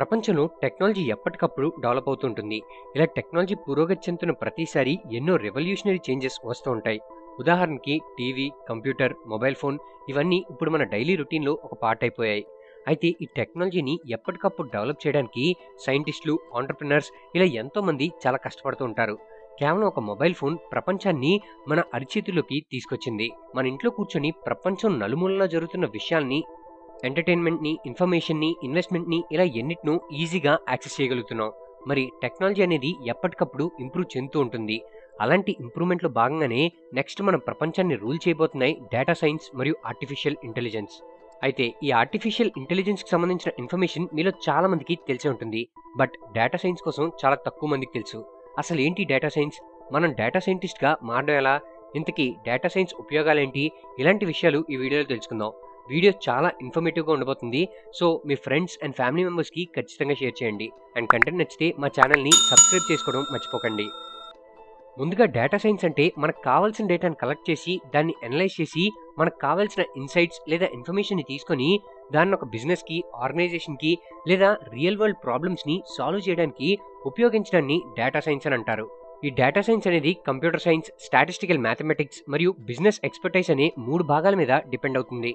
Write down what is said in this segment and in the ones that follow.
ప్రపంచంలో టెక్నాలజీ ఎప్పటికప్పుడు డెవలప్ అవుతుంటుంది. ఇలా టెక్నాలజీ పురోగతి చెందుతున్న ప్రతిసారి ఎన్నో రెవల్యూషనరీ చేంజెస్ వస్తూ ఉంటాయి. ఉదాహరణకి టీవీ కంప్యూటర్ మొబైల్ ఫోన్ ఇవన్నీ ఇప్పుడు మన డైలీ రొటీన్లో ఒక పార్ట్ అయిపోయాయి. అయితే ఈ టెక్నాలజీని ఎప్పటికప్పుడు డెవలప్ చేయడానికి సైంటిస్టులు ఆంటర్ప్రినర్స్ ఇలా ఎంతోమంది చాలా కష్టపడుతూ ఉంటారు. కేవలం ఒక మొబైల్ ఫోన్ ప్రపంచాన్ని మన అరిచేతుల్లోకి తీసుకొచ్చింది. మన ఇంట్లో కూర్చొని ప్రపంచం నలుమూలలా జరుగుతున్న విషయాల్ని ఎంటర్టైన్మెంట్ని ఇన్ఫర్మేషన్ని ఇన్వెస్ట్మెంట్ని ఇలా ఎన్నిటినూ ఈజీగా యాక్సెస్ చేయగలుగుతున్నాం. మరి టెక్నాలజీ అనేది ఎప్పటికప్పుడు ఇంప్రూవ్ చెందుతూ ఉంటుంది. అలాంటి ఇంప్రూవ్మెంట్లో భాగంగానే నెక్స్ట్ మన ప్రపంచాన్ని రూల్ చేయబోతున్నాయి డేటా సైన్స్ మరియు ఆర్టిఫిషియల్ ఇంటెలిజెన్స్. అయితే ఈ ఆర్టిఫిషియల్ ఇంటెలిజెన్స్కి సంబంధించిన ఇన్ఫర్మేషన్ మీలో చాలా మందికి తెలిసే ఉంటుంది. బట్ డేటా సైన్స్ కోసం చాలా తక్కువ మందికి తెలుసు. అసలు ఏంటి డేటా సైన్స్? మనం డేటా సైంటిస్ట్గా మారడం ఎలా? ఇంతకీ డేటా సైన్స్ ఉపయోగాలేంటి? ఇలాంటి విషయాలు ఈ వీడియోలో తెలుసుకుందాం. వీడియో చాలా ఇన్ఫర్మేటివ్గా ఉండబోతుంది. సో మీ ఫ్రెండ్స్ అండ్ ఫ్యామిలీ మెంబర్స్కి ఖచ్చితంగా షేర్ చేయండి. అండ్ కంటెంట్ నచ్చితే మా ఛానల్ని సబ్స్క్రైబ్ చేసుకోవడం మర్చిపోకండి. ముందుగా డేటా సైన్స్ అంటే మనకు కావాల్సిన డేటాను కలెక్ట్ చేసి దాన్ని అనలైజ్ చేసి మనకు కావాల్సిన ఇన్సైట్స్ లేదా ఇన్ఫర్మేషన్ని తీసుకొని దాన్ని ఒక బిజినెస్కి ఆర్గనైజేషన్కి లేదా రియల్ వరల్డ్ ప్రాబ్లమ్స్ని సాల్వ్ చేయడానికి ఉపయోగించడాన్ని డేటా సైన్స్ అని అంటారు. ఈ డేటా సైన్స్ అనేది కంప్యూటర్ సైన్స్ స్టాటిస్టికల్ మ్యాథమెటిక్స్ మరియు బిజినెస్ ఎక్స్పర్టైజ్ అనే మూడు భాగాల మీద డిపెండ్ అవుతుంది.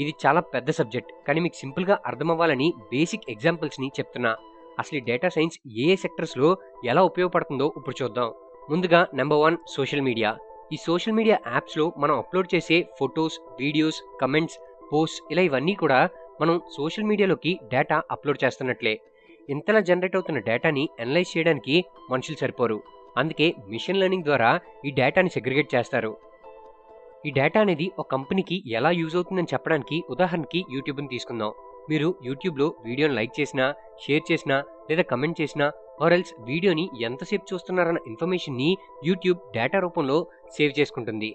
ఇది చాలా పెద్ద సబ్జెక్ట్. కానీ మీకు సింపుల్గా అర్థమవ్వాలని బేసిక్ ఎగ్జాంపుల్స్ని చెప్తున్నా. అసలు ఈ డేటా సైన్స్ ఏ ఏ సెక్టర్స్లో ఎలా ఉపయోగపడుతుందో ఇప్పుడు చూద్దాం. ముందుగా నెంబర్ వన్ సోషల్ మీడియా. ఈ సోషల్ మీడియా యాప్స్లో మనం అప్లోడ్ చేసే ఫొటోస్ వీడియోస్ కమెంట్స్ పోస్ట్ ఇలా ఇవన్నీ కూడా మనం సోషల్ మీడియాలోకి డేటా అప్లోడ్ చేస్తున్నట్లే. ఇంతలా జనరేట్ అవుతున్న డేటాని అనలైజ్ చేయడానికి మనుషులు సరిపోరు. అందుకే మిషన్ లెర్నింగ్ ద్వారా ఈ డేటాని సెగ్రిగేట్ చేస్తారు. ఈ డేటా అనేది ఒక కంపెనీకి ఎలా యూజ్ అవుతుందని చెప్పడానికి ఉదాహరణకి యూట్యూబ్ని తీసుకుందాం. మీరు యూట్యూబ్లో వీడియోని లైక్ చేసినా షేర్ చేసినా లేదా కమెంట్ చేసినా ఆర్ఎల్స్ వీడియోని ఎంతసేపు చూస్తున్నారన్న ఇన్ఫర్మేషన్ని యూట్యూబ్ డేటా రూపంలో సేవ్ చేసుకుంటుంది.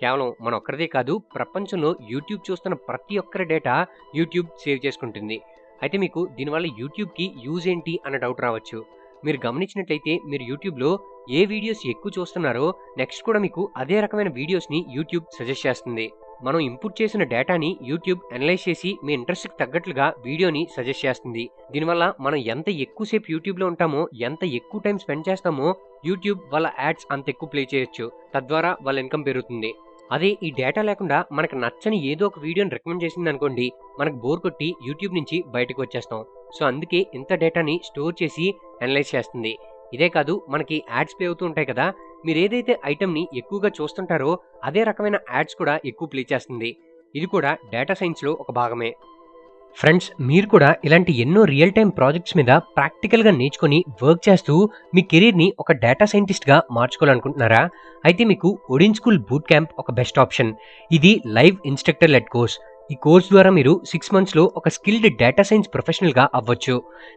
కేవలం మన ఒక్కరిదే కాదు ప్రపంచంలో యూట్యూబ్ చూస్తున్న ప్రతి ఒక్కరి డేటా యూట్యూబ్ సేవ్ చేసుకుంటుంది. అయితే మీకు దీనివల్ల యూట్యూబ్కి యూజ్ ఏంటి అన్న డౌట్ రావచ్చు. మీరు గమనించినట్లయితే మీరు యూట్యూబ్లో ఏ వీడియోస్ ఎక్కువ చూస్తున్నారో నెక్స్ట్ కూడా మీకు అదే రకమైన వీడియోస్ని యూట్యూబ్ సజెస్ట్ చేస్తుంది. మనం ఇన్పుట్ చేసిన డేటాని యూట్యూబ్ అనలైజ్ చేసి మీ ఇంట్రెస్ట్కి తగ్గట్లుగా వీడియోని సజెస్ట్ చేస్తుంది. దీనివల్ల మనం ఎంత ఎక్కువసేపు యూట్యూబ్లో ఉంటామో ఎంత ఎక్కువ టైం స్పెండ్ చేస్తామో యూట్యూబ్ వాళ్ళ యాడ్స్ అంత ఎక్కువ ప్లే చేయొచ్చు. తద్వారా వాళ్ళ ఇన్కమ్ పెరుగుతుంది. అదే ఈ డేటా లేకుండా మనకు నచ్చని ఏదో ఒక వీడియోని రికమెండ్ చేసింది అనుకోండి మనకు బోర్ కొట్టి యూట్యూబ్ నుంచి బయటకు వచ్చేస్తాం. సో అందుకే ఇంత డేటాని స్టోర్ చేసి అనలైజ్ చేస్తుంది. ఇదే కాదు మనకి యాడ్స్ ప్లే అవుతూ ఉంటాయి కదా మీరు ఏదైతే ఐటమ్ని ఎక్కువగా చూస్తుంటారో అదే రకమైన యాడ్స్ కూడా ఎక్కువ ప్లే చేస్తుంది. ఇది కూడా డేటా సైన్స్లో ఒక భాగమే. ఫ్రెండ్స్ మీరు కూడా ఇలాంటి ఎన్నో రియల్ టైం ప్రాజెక్ట్స్ మీద ప్రాక్టికల్గా నేర్చుకొని వర్క్ చేస్తూ మీ కెరీర్ని ఒక డేటా సైంటిస్ట్గా మార్చుకోవాలనుకుంటున్నారా? అయితే మీకు ఒడిన్ స్కూల్ బూట్ క్యాంప్ ఒక బెస్ట్ ఆప్షన్ ఇది లైవ్ ఇన్స్ట్రక్టర్ లెడ్ కోర్స్ ఈ కోర్స్ ద్వారా మీరు సిక్స్ మంత్స్లో ఒక స్కిల్డ్ డేటా సైన్స్ ప్రొఫెషనల్గా అవ్వచ్చు.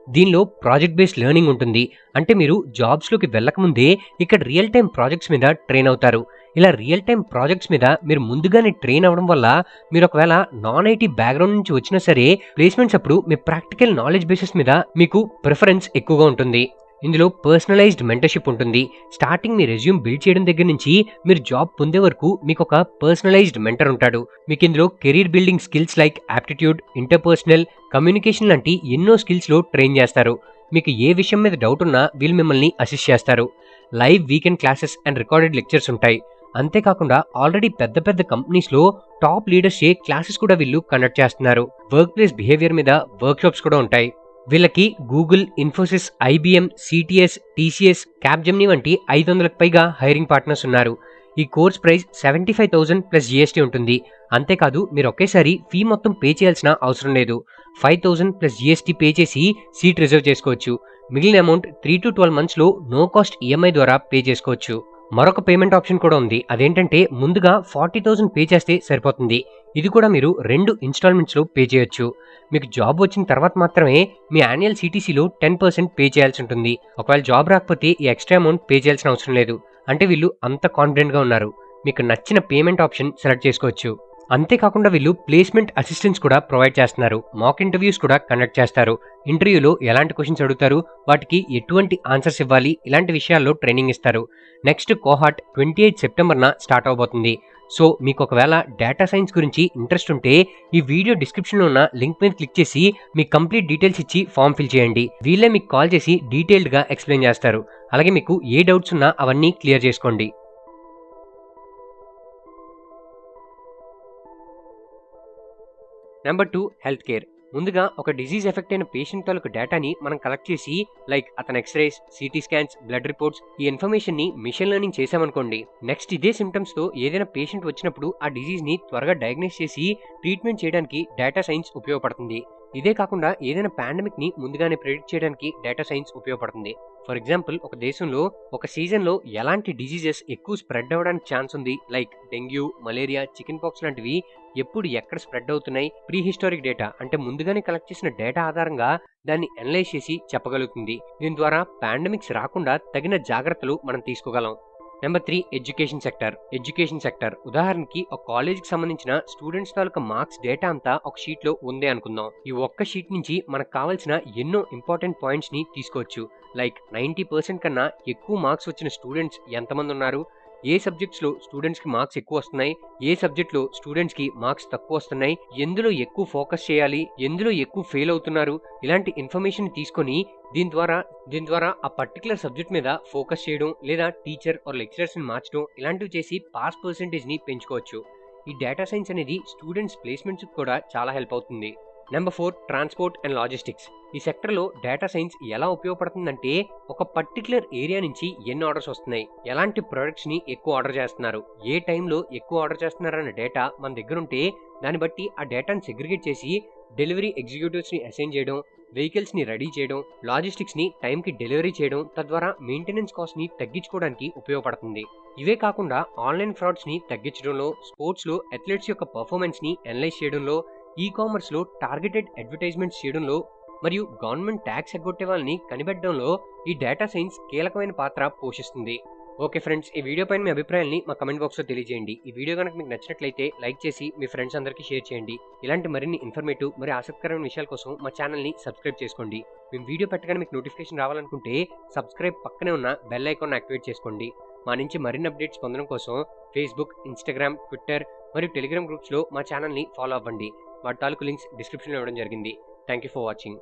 దీనిలో ప్రాజెక్ట్ బేస్డ్ లెర్నింగ్ ఉంటుంది. అంటే మీరు జాబ్స్లోకి వెళ్ళకముందే ఇక్కడ రియల్ టైం ప్రాజెక్ట్స్ మీద ట్రైన్ అవుతారు. ఇలా రియల్ టైం ప్రాజెక్ట్స్ మీద మీరు ముందుగానే ట్రైన్ అవ్వడం వల్ల మీరు ఒకవేళ నాన్ ఐటీ బ్యాక్గ్రౌండ్ నుంచి వచ్చినా సరే ప్లేస్మెంట్స్ అప్పుడు మీ ప్రాక్టికల్ నాలెడ్జ్ బేసిస్ మీద మీకు ప్రిఫరెన్స్ ఎక్కువగా ఉంటుంది. ఇందులో పర్సనలైజ్డ్ మెంటర్షిప్ ఉంటుంది. స్టార్టింగ్ మీ రెజ్యూమ్ బిల్డ్ చేయడం దగ్గర నుంచి మీరు జాబ్ పొందే వరకు మీకు ఒక పర్సనలైజ్డ్ మెంటర్ ఉంటాడు. మీకు ఇందులో career building skills like aptitude interpersonal communication లాంటి ఎన్నో స్కిల్స్లో ట్రైన్ చేస్తారు. మీకు ఏ విషయం మీద డౌట్ ఉన్నా వీళ్ళు మిమ్మల్ని అసిస్ట్ చేస్తారు. Live weekend classes and recorded lectures ఉంటాయి. అంతేకాకుండా ఆల్రెడీ పెద్ద పెద్ద కంపెనీస్లో టాప్ లీడర్స్ ఏ క్లాసెస్ కూడా వీళ్ళు కండక్ట్ చేస్తున్నారు. వర్క్ ప్లేస్ బిహేవియర్ మీద వర్క్షాప్స్ కూడా ఉంటాయి. వీళ్ళకి Google Infosys IBM CTS TCS Capgemini వంటి ఐదు వందలకు పైగా హైరింగ్ పార్ట్నర్స్ ఉన్నారు. ఈ course price seventy five thousand plus GST ఉంటుంది. అంతేకాదు మీరు ఒకేసారి ఫీ మొత్తం పే చేయాల్సిన అవసరం లేదు. Five thousand plus GST pay చేసి సీట్ రిజర్వ్ చేసుకోవచ్చు. మిగిలిన అమౌంట్ త్రీ టు ట్వెల్వ్ మంత్స్లో నో కాస్ట్ ఈఎంఐ ద్వారా పే చేసుకోవచ్చు. మరొక పేమెంట్ ఆప్షన్ కూడా ఉంది. అదేంటంటే ముందుగా ఫార్టీ థౌసండ్ పే చేస్తే సరిపోతుంది. ఇది కూడా మీరు రెండు ఇన్స్టాల్మెంట్స్లో పే చేయొచ్చు. మీకు జాబ్ వచ్చిన తర్వాత మాత్రమే మీ యాన్యువల్ సిటీసీలో టెన్ పర్సెంట్ పే చేయాల్సి ఉంటుంది. ఒకవేళ జాబ్ రాకపోతే ఈ ఎక్స్ట్రా అమౌంట్ పే చేయాల్సిన అవసరం లేదు. అంటే వీళ్ళు అంత కాన్ఫిడెంట్గా ఉన్నారు. మీకు నచ్చిన పేమెంట్ ఆప్షన్ సెలెక్ట్ చేసుకోవచ్చు. అంతేకాకుండా వీళ్ళు ప్లేస్మెంట్ అసిస్టెన్స్ కూడా ప్రొవైడ్ చేస్తున్నారు. మాక్ ఇంటర్వ్యూస్ కూడా కండక్ట్ చేస్తారు. ఇంటర్వ్యూలో ఎలాంటి క్వశ్చన్స్ అడుగుతారు? వాటికి ఎటువంటి ఆన్సర్స్ ఇవ్వాలి? ఇలాంటి విషయాల్లో ట్రైనింగ్ ఇస్తారు. నెక్స్ట్ కోహాట్ ట్వంటీ ఎయిత్ సెప్టెంబర్న స్టార్ట్ అవబోతుంది. సో మీకు ఒకవేళ డేటా సైన్స్ గురించి ఇంట్రెస్ట్ ఉంటే ఈ వీడియో డిస్క్రిప్షన్లో ఉన్న లింక్ మీద క్లిక్ చేసి మీ కంప్లీట్ డీటెయిల్స్ ఇచ్చి ఫామ్ ఫిల్ చేయండి. వీళ్ళే మీకు కాల్ చేసి డీటెయిల్డ్గా ఎక్స్ప్లెయిన్ చేస్తారు. అలాగే మీకు ఏ డౌట్స్ ఉన్నా అవన్నీ క్లియర్ చేసుకోండి. నెంబర్ టూ హెల్త్ కేర్ ముందుగా ఒక డిజీజ్ ఎఫెక్ట్ అయిన పేషెంట్ తాలూకు డేటాని మనం కలెక్ట్ చేసి లైక్ అతని X rays CT scans blood reports ఈ ఇన్ఫర్మేషన్ని మిషన్ లెర్నింగ్ చేసామనుకోండి నెక్స్ట్ ఇదే సిమ్టమ్స్తో ఏదైనా పేషెంట్ వచ్చినప్పుడు ఆ డిజీజ్ని త్వరగా డయాగ్నైజ్ చేసి ట్రీట్మెంట్ చేయడానికి డేటా సైన్స్ ఉపయోగపడుతుంది. ఇదే కాకుండా ఏదైనా పాండమిక్ని ముందుగానే ప్రిడిక్ట్ చేయడానికి డేటా సైన్స్ ఉపయోగపడుతుంది. ఫర్ ఎగ్జాంపుల్ ఒక దేశంలో ఒక సీజన్లో ఎలాంటి డిజీజెస్ ఎక్కువ స్ప్రెడ్ అవ్వడానికి ఛాన్స్ ఉంది? Like dengue malaria chicken pox లాంటివి ఎప్పుడు ఎక్కడ స్ప్రెడ్ అవుతున్నాయి? ప్రీ హిస్టారిక్ డేటా అంటే ముందుగానే కలెక్ట్ చేసిన డేటా ఆధారంగా దాన్ని అనలైజ్ చేసి చెప్పగలుగుతుంది. దీని ద్వారా పాండమిక్స్ రాకుండా తగిన జాగ్రత్తలు మనం తీసుకోగలం. Number three education sector. Education sector. ఉదాహరణకి ఒక కాలేజీకి సంబంధించిన స్టూడెంట్స్ తాలూకా మార్క్స్ డేటా అంతా ఒక షీట్లో ఉంది అనుకుందాం. ఈ ఒక్క షీట్ నుంచి మనకు కావాల్సిన ఎన్నో ఇంపార్టెంట్ పాయింట్స్ని తీసుకోవచ్చు. లైక్ నైన్టీ పర్సెంట్ కన్నా ఎక్కువ మార్క్స్ వచ్చిన స్టూడెంట్స్ ఎంతమంది ఉన్నారు? ఏ సబ్జెక్ట్స్లో స్టూడెంట్స్కి మార్క్స్ ఎక్కువ వస్తున్నాయి? ఏ సబ్జెక్ట్లో స్టూడెంట్స్కి మార్క్స్ తక్కువ వస్తున్నాయి? ఎందులో ఎక్కువ ఫోకస్ చేయాలి? ఎందులో ఎక్కువ ఫెయిల్ అవుతున్నారు? ఇలాంటి ఇన్ఫర్మేషన్ తీసుకొని దీని ద్వారా దీని ద్వారా ఆ పర్టికులర్ సబ్జెక్ట్ మీద ఫోకస్ చేయడం లేదా టీచర్ ఆర్ లెక్చరర్స్ని మార్చడం ఇలాంటివి చేసి పాస్ పర్సెంటేజ్ని పెంచుకోవచ్చు. ఈ డేటా సైన్స్ అనేది స్టూడెంట్స్ ప్లేస్మెంట్స్కి కూడా చాలా హెల్ప్ అవుతుంది. Number four transport and logistics ఈ సెక్టర్లో డేటా సైన్స్ ఎలా ఉపయోగపడుతుందంటే ఒక పర్టికులర్ ఏరియా నుంచి ఎన్ని ఆర్డర్స్ వస్తున్నాయి? ఎలాంటి ప్రొడక్ట్స్ని ఎక్కువ ఆర్డర్ చేస్తున్నారు? ఏ టైంలో ఎక్కువ ఆర్డర్ చేస్తున్నారన్న డేటా మన దగ్గర ఉంటే దాన్ని బట్టి ఆ డేటాను సెగ్రిగేట్ చేసి డెలివరీ ఎగ్జిక్యూటివ్స్ని అసైన్ చేయడం వెహికల్స్ని రెడీ చేయడం లాజిస్టిక్స్ని టైంకి డెలివరీ చేయడం తద్వారా మెయింటెనెన్స్ కాస్ట్ని తగ్గించుకోవడానికి ఉపయోగపడుతుంది. ఇవే కాకుండా ఆన్లైన్ ఫ్రాడ్స్ని తగ్గించడంలో స్పోర్ట్స్లో అథ్లెట్స్ యొక్క పర్ఫార్మెన్స్ని అనలైజ్ చేయడంలో ఈ కామర్స్లో టార్గెటెడ్ అడ్వర్టైజ్మెంట్స్ చేయడంలో మరియు గవర్నమెంట్ ట్యాక్స్ ఎగ్గొట్టే వాళ్ళని కనిపెట్టడంలో ఈ డేటా సైన్స్ కీలకమైన పాత్ర పోషిస్తుంది. ఓకే ఫ్రెండ్స్ ఈ వీడియో పైన మీ అభిప్రాయాన్ని మా కమెంట్ బాక్స్లో తెలియజేయండి. ఈ వీడియో కనుక మీకు నచ్చినట్లయితే లైక్ చేసి మీ ఫ్రెండ్స్ అందరికీ షేర్ చేయండి. ఇలాంటి మరిన్ని ఇన్ఫర్మేటివ్ మరి ఆసక్తికరమైన విషయాల కోసం మా ఛానల్ని సబ్స్క్రైబ్ చేసుకోండి. మేము వీడియో పెట్టగానే మీకు నోటిఫికేషన్ రావాలనుకుంటే సబ్స్క్రైబ్ పక్కనే ఉన్న బెల్ ఐకాన్ యాక్టివేట్ చేసుకోండి. మా నుంచి మరిన్ని అప్డేట్స్ పొందడం కోసం ఫేస్బుక్ ఇన్స్టాగ్రామ్ ట్విట్టర్ మరియు టెలిగ్రామ్ గ్రూప్స్లో మా ఛానల్ని ఫాలో అవ్వండి. వాటి తాలూకు లింక్స్ డిస్క్రిప్షన్లో ఇవ్వడం జరిగింది. Thank you for watching